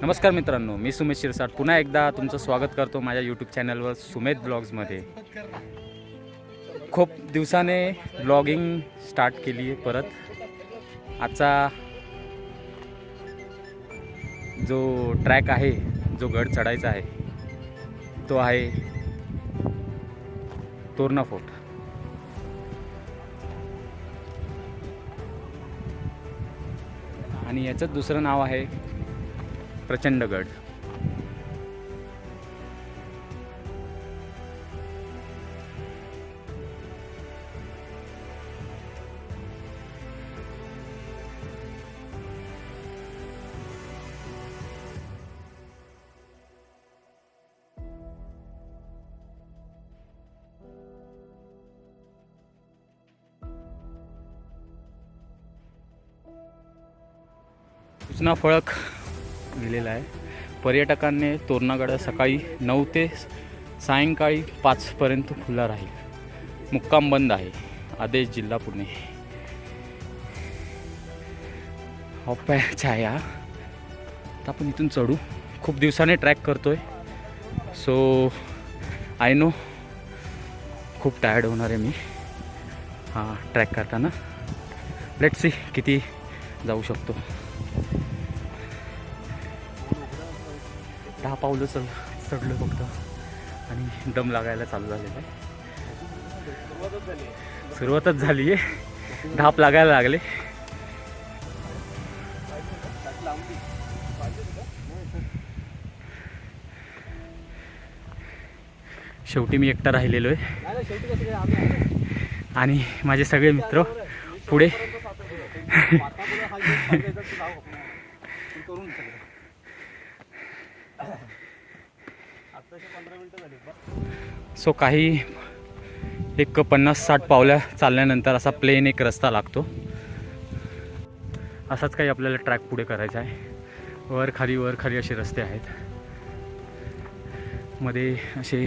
नमस्कार मित्रांनो मी सुमेश शिरसाट. पुन्हा एकदा तुमचं स्वागत करतो माझ्या यूट्यूब चॅनलवर सुमेध ब्लॉग्समध्ये खूप दिवसाने ब्लॉगिंग स्टार्ट केली आहे परत. आजचा जो ट्रॅक आहे जो गड चढायचा आहे तो आहे तोरणा फोर्ट आणि याचंच दुसरं नाव आहे प्रचंडगड सूचना फळक दिलेला आहे. पर्यटकांनी तोरणागडा सकाळी नऊ ते सायंकाळी पाचपर्यंत खुला राहील. मुक्काम बंद आहे. आदेश जिल्हा पुणे. हॉप्या छाया. आता आपण इथून चढू. खूप दिवसाने ट्रॅक करतोय. सो आय नो खूप टायर्ड होणार आहे मी. हा ट्रॅक करताना. लेट सी किती जाऊ शकतो. दहा पावलं चल चढलो फक्त. आणि दम लागायला चालू झालेलं आहे सुरुवातच झाली आहे. धाप लागायला लागले. शेवटी मी एकटा राहिलेलो आहे. आणि माझे सगळे मित्र पुढे सो काही एक पन्नास साठ पावल्या चालल्यानंतर असा प्लेन एक रस्ता लागतो. असाच काही आपल्याला ट्रॅक पुढे करायचा आहे. वर खाली वर खाली असे रस्ते आहेत. मध्ये असे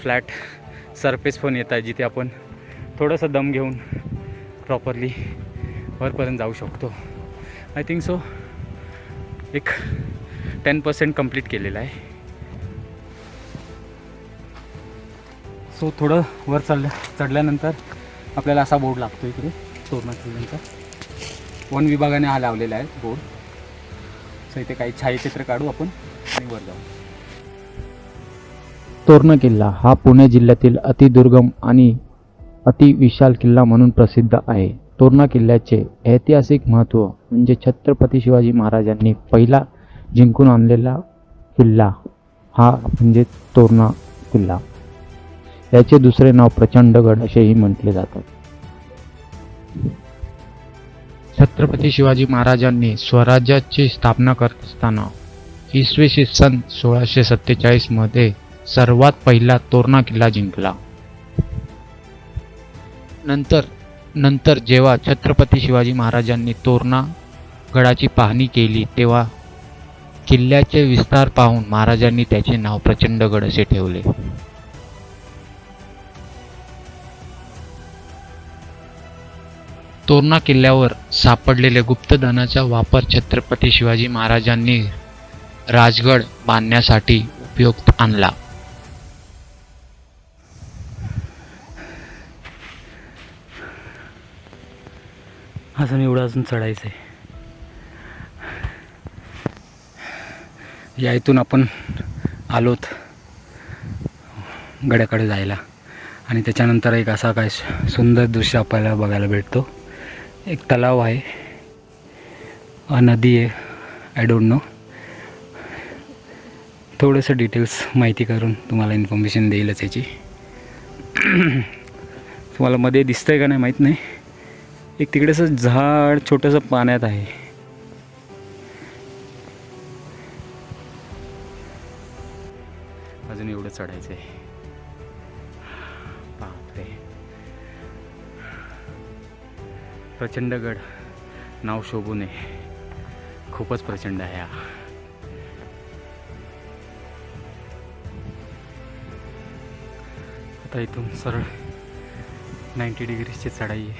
फ्लॅट सरफेस पण येत आहे जिथे आपण थोडंसं दम घेऊन प्रॉपरली वरपर्यंत जाऊ शकतो. आय थिंक सो एक टेन पर्सेंट कंप्लीट केलेलं आहे. सो थोडं वर चढल्या चढल्यानंतर आपल्याला असा बोर्ड लागतो इकडे तोरणा किल्ल्यांचा वन विभागाने हा लावलेला आहे बोर्ड सो इथे काही छायाचित्र काढू आपण आणि वर जाऊ. तोरणा किल्ला हा पुणे जिल्ह्यातील अतिदुर्गम आणि अतिविशाल किल्ला म्हणून प्रसिद्ध आहे. तोरणा किल्ल्याचे ऐतिहासिक महत्त्व म्हणजे छत्रपती शिवाजी महाराजांनी पहिला जिंकून आणलेला किल्ला हा म्हणजे तोरणा किल्ला. याचे दुसरे नाव प्रचंडगड असेही म्हटले जातात छत्रपती शिवाजी महाराजांनी स्वराज्याची स्थापना करत असताना इसवी सन सोळाशे सत्तेचाळीसमध्ये सर्वात पहिला तोरणा किल्ला जिंकला. नंतर नंतर जेव्हा छत्रपती शिवाजी महाराजांनी तोरणा गडाची पाहणी केली तेव्हा किल्ल्याचे विस्तार पाहून महाराजांनी त्याचे नाव प्रचंडगड असे ठेवले. तोरणा किल्ल्यावर सापडलेले गुप्तधनाचा वापर छत्रपती शिवाजी महाराजांनी राजगड बांधण्यासाठी उपयुक्त आणला. अजून एवढं अजून चढायचं आहे या इथून आपण आलोत गड्याकडे जायला. आणि त्याच्यानंतर एक असा काय सुंदर दृश्य आपल्याला बघायला भेटतो. एक तलाव आहे. अ, नदी आहे. आय डोंट नो थोडंसं डिटेल्स माहिती करून तुम्हाला इन्फॉर्मेशन देईलच याची. तुम्हाला मध्ये दिसतं आहे का नाही माहीत नाही. एक तिकडेचं झाड छोटंसं पाण्यात आहे. अजून एवढं चढायचं आहे प्रचंडगड नाव शोभू नये खूपच प्रचंड आहे हा. आता इथून सरळ नाईंटी डिग्रीजची चढाई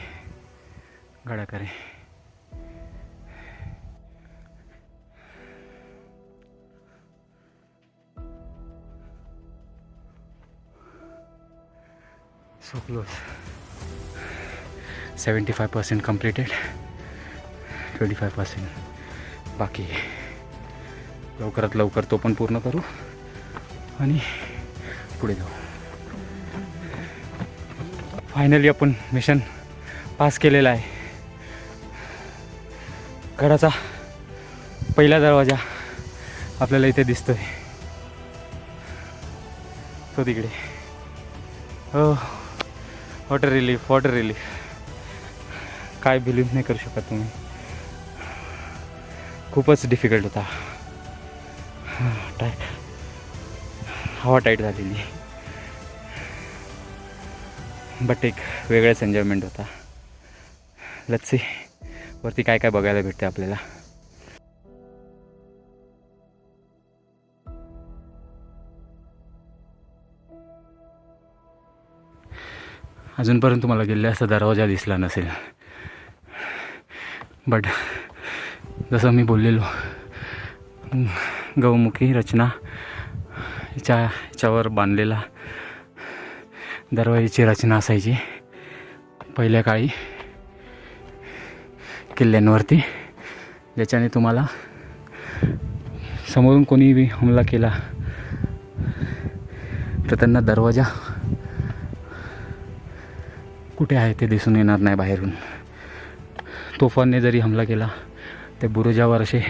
गडाकडे. So close. Seventy five percent completed twenty five percent बाकी. लवकरात लवकर तो पण पूर्ण करू आणि पुढे जाऊ. फायनली आपण मिशन पास केलेला आहे. घराचा पहिला दरवाजा आपल्याला इथे दिसतोय. तो तिकडे. हो वॉटर रिलीफ वॉटर रिलीफ काय बिलीव्ह नाही करू शकत तुम्ही. खूपच डिफिकल्ट होता. टाईट हवा टाईट झालेली. बट एक वेगळाच एन्जॉयमेंट होता. लच्सी वरती काय काय बघायला भेटते आपल्याला. अजूनपर्यंत तुम्हाला गेले असा दरवाजा दिसला नसेल. बट जसं मी बोललेलो गौमुखी रचना हिच्या ह्याच्यावर बांधलेला दरवाजेची रचना असायची. पहिल्या काळी किल्ल्यांवरती ज्याच्याने तुम्हाला समोरून कोणी बी हमला केला तर त्यांना दरवाजा कुठे आहे ते दिसून येणार नाही बाहेरून. तोफांनी जरी हमला केला ते बुरुजावर असे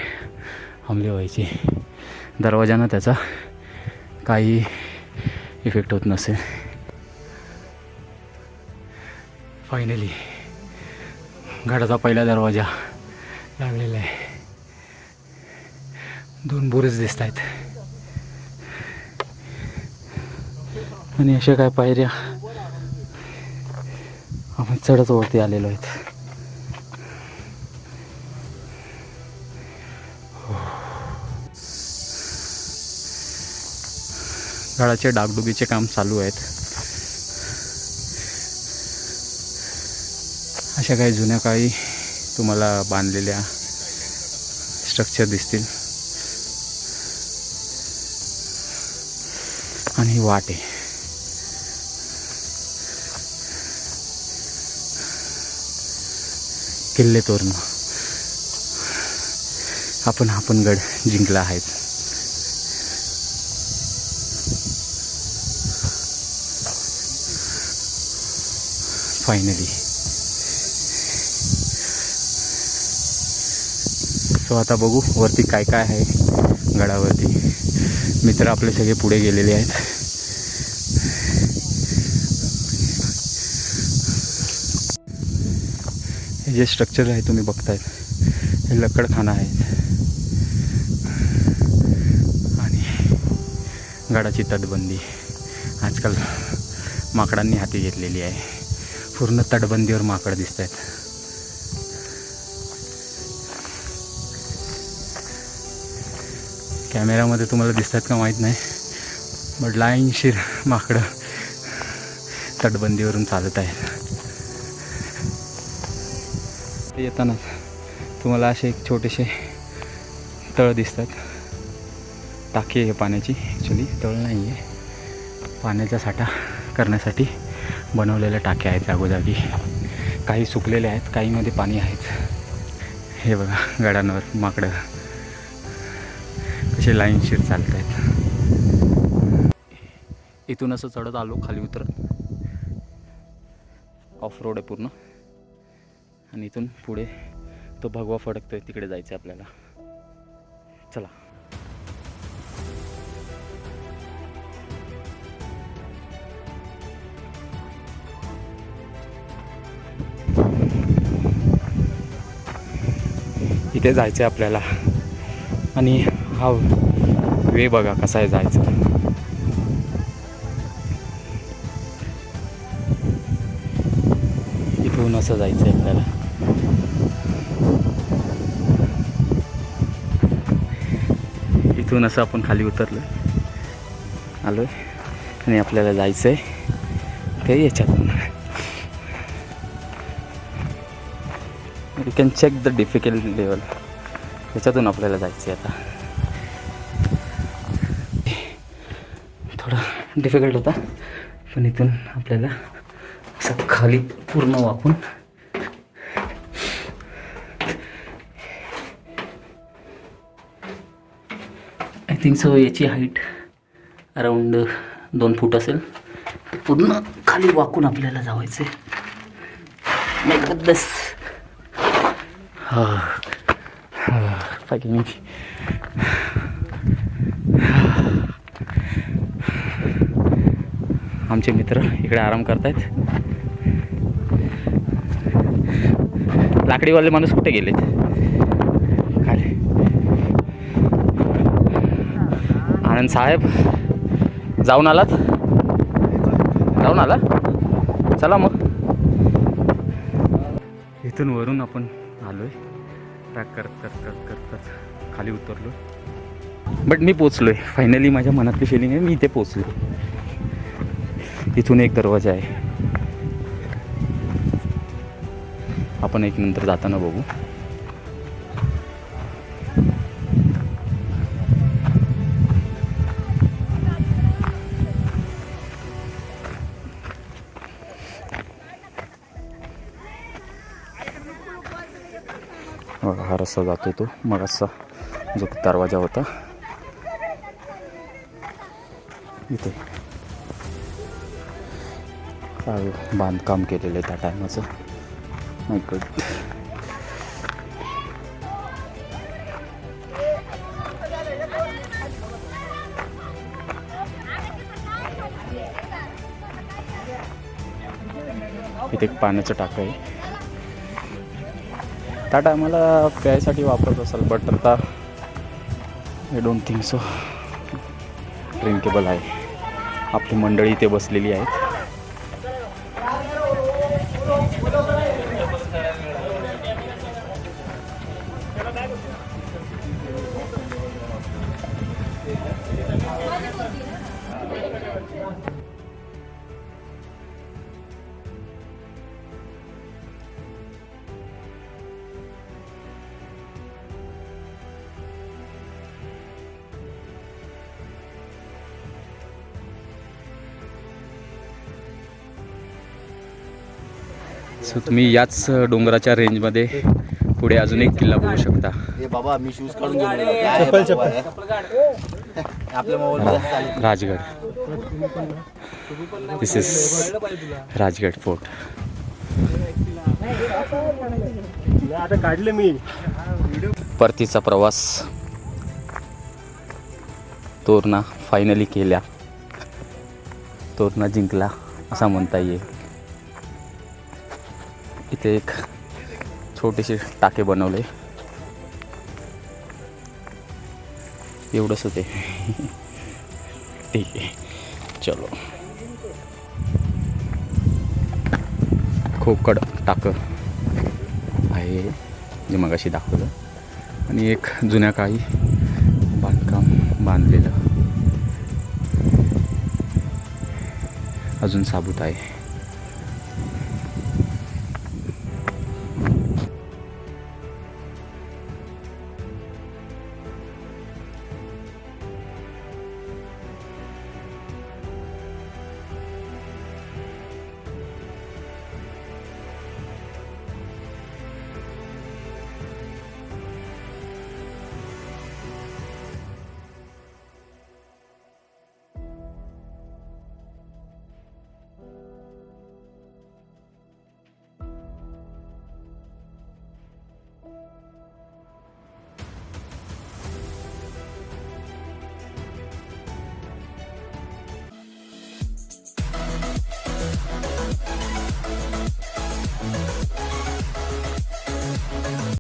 हमले व्हायचे. दरवाजानं त्याचा काही इफेक्ट होत नसेल. फायनली घराचा पहिला दरवाजा लागलेला आहे. दोन बुरुज दिसत आहेत. आणि अशा काय पायऱ्या आपण चढत वरती आलेलो आहेत. गडाचे डागडुगीचे काम चालू आहेत. अशा काही जुन्या काळी तुम्हाला बांधलेल्या स्ट्रक्चर दिसतील. आणि ही वाट आहे. किल्ले तोरणं. आपण आपण गड जिंकला आहेत. फायनली सो आता बघू वरती काय काय आहे गडावरती. मित्र आपले सगळे पुढे गेलेले आहेत. हे जे स्ट्रक्चर आहे तुम्ही बघतायत हे लकडखाना आहेत. आणि गडाची तटबंदी. आजकाल माकडांनी हाती घेतलेली आहे. पूर्ण तटबंदीवर माकड दिसत आहेत कॅमेऱ्यामध्ये तुम्हाला दिसतात का माहीत नाही बट लाईनशीर माकडं तटबंदीवरून चालत आहेत. येतानाच तुम्हाला असे एक छोटेसे तळ दिसतात. टाकी आहे पाण्याची. ॲक्च्युली तळ नाही आहे पाण्याचा साठा करण्यासाठी बनवलेल्या टाक्या आहेत जागोजागी काही सुकलेल्या आहेत काहीमध्ये पाणी आहेत. हे बघा गडांवर माकडं. कसे लाईनशीर चालत आहेत इथून असं चढत आलो खाली उतरत. ऑफ रोड आहे पूर्ण. आणि इथून पुढे तो भगवा फडकतोय तिकडे जायचं आहे आपल्याला. तिथे जायचं आहे आपल्याला. आणि हा वे बघा कसा आहे जायचं. इथून असं जायचं आहे आपल्याला. इथून असं आपण खाली उतरलो. आलो आणि आपल्याला जायचं आहे ते याच्यातून. Can check the difficult level याच्यातून आपल्याला जायचं आहे आता. थोडा डिफिकल्ट होता पण इथून आपल्याला असं खाली पूर्ण वाकून आय थिंक सो याची हाईट अराऊंड दोन फूट असेल. पूर्ण खाली वाकून आपल्याला जावायचं आहे बस हा हा आमचे मित्र इकडे आराम करतायत. लाकडीवाले माणूस कुठे गेलेत? खाली. आनंद साहेब जाऊन आलात? जाऊन आला? चला मग. इथून वरून आपण आलोय ट्रॅक करत करत करत करत करत खाली उतरलो बट मी पोचलोय. फायनली माझ्या मनातली फिलिंग आहे मी इथे पोचलो इथून एक दरवाजा आहे. आपण एक नंतर जाताना बघू. बघा, जातो तो. मग असा जो दरवाजा होता. इथे. काय बांधकाम केलेलं आहे त्या टायमाचं. माय इथे एक पाण्याचं टाकं आहे. त्या टायमाला प्यायसाठी वापरत असाल बट आता I don't think so drinkable आहे. आपली मंडळी इथे बसलेली आहेत. सो तुम्ही याच डोंगराच्या रेंजमध्ये पुढे अजून एक किल्ला बघू शकता. बाबा मी शूज काढून घेऊन चप्पल चप्पल. आपल्या mobile Rajgad. This is Rajgad fort आता काढले मी. परतीचा प्रवास तोरणा फायनली केल्या. तोरणा जिंकला असा म्हणता येईल. इथे एक छोटेसे टाके बनवले. एवढंच होते. ठीक आहे. चलो. खोकड टाकं आहे. जे मगाशी दाखवलं. आणि एक जुन्या काळी बांधकाम बांधलेलं अजून साबूत आहे.